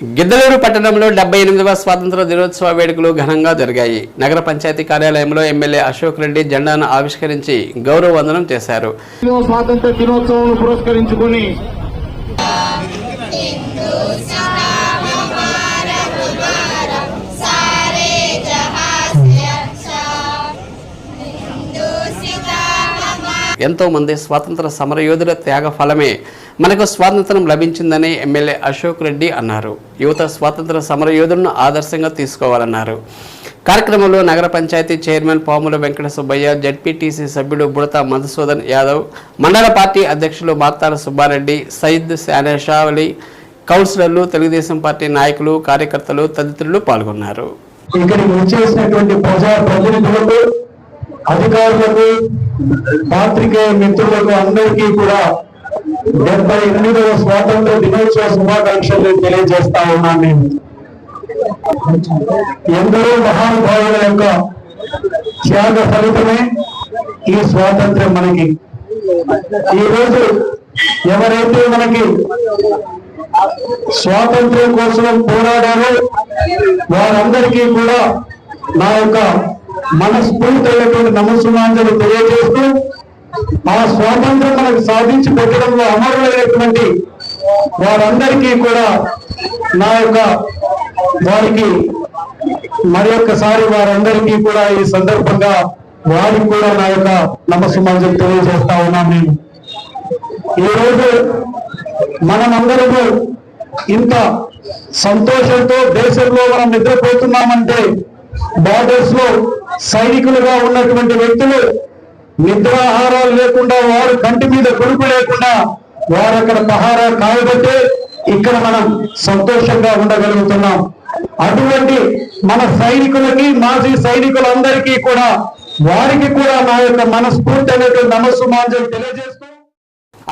గిద్దలూరు పట్టణంలో డెబ్బై ఎనిమిదవ స్వాతంత్ర దినోత్సవ వేడుకలు ఘనంగా జరిగాయి. నగర పంచాయతీ కార్యాలయంలో ఎమ్మెల్యే అశోక్ రెడ్డి జెండాను ఆవిష్కరించి గౌరవ వందనం చేశారు స్వాతంత్ర దినోత్సవం పురస్కరించుకుని ఎంతోమంది స్వాతంత్ర సమరయోధుల త్యాగ ఫలమే మనకు స్వాతంత్రం లభించిందని ఎమ్మెల్యే అశోక్ రెడ్డి అన్నారు. యువత స్వాతంత్ర సమరయోధులను ఆదర్శంగా తీసుకోవాలన్నారు. కార్యక్రమంలో నగర పంచాయతీ చైర్మన్ పాముల వెంకట సుబ్బయ్య జడ్పీటీసీ సభ్యుడు బుడత మధుసూదన్ యాదవ్ మండల పార్టీ అధ్యక్షులు మార్తాల సుబ్బారెడ్డి సయీద్ శానేషావలి కౌన్సిలర్లు తెలుగుదేశం పార్టీ నాయకులు కార్యకర్తలు తదితరులు పాల్గొన్నారు. ఇక్కడికి వచ్చేసినటువంటి ప్రజా ప్రతినిధులకు అధికారులకు పాత్రికేయ మిత్రులకు అందరికీ కూడా డెబ్బై ఎనిమిదవ స్వాతంత్ర దినోత్సవ శుభాకాంక్షలు తెలియజేస్తా ఉన్నాను నేను. ఎందరో మహానుభావుల యొక్క త్యాగ ఫలితమే ఈ స్వాతంత్ర్యం మనకి. ఈ రోజు ఎవరైతే మనకి స్వాతంత్ర్యం కోసం పోరాడారో వారందరికీ కూడా నా యొక్క మనస్ఫూర్తైనటువంటి నమస్సుమాంజలు తెలియజేస్తూ మన స్వాతంత్రం మనకు సాధించి పెట్టడంలో అమరులైనటువంటి వారందరికీ కూడా నా యొక్క వారికి మరి ఒక్కసారి వారందరికీ కూడా ఈ సందర్భంగా వారికి కూడా నా యొక్క నమస్సుమాంజలు తెలియజేస్తా ఉన్నాం నేను. ఈ రోజు మనమందరము ఇంత సంతోషంతో దేశంలో మనం నిద్రపోతున్నామంటే బార్డర్స్లో సైనికులుగా ఉన్నటువంటి వ్యక్తులు నిద్రాహారాలు లేకుండా వారు కంటి మీద కొడుకు లేకుండా వారు అక్కడ పహారా కాయబట్టే ఇక్కడ మనం సంతోషంగా ఉండగలుగుతున్నాం. అటువంటి మన సైనికులకి మాజీ సైనికులందరికీ కూడా వారికి కూడా నా యొక్క మనస్ఫూర్తి అనేటువంటి నమస్సు మాంజలు తెలియజేస్తూ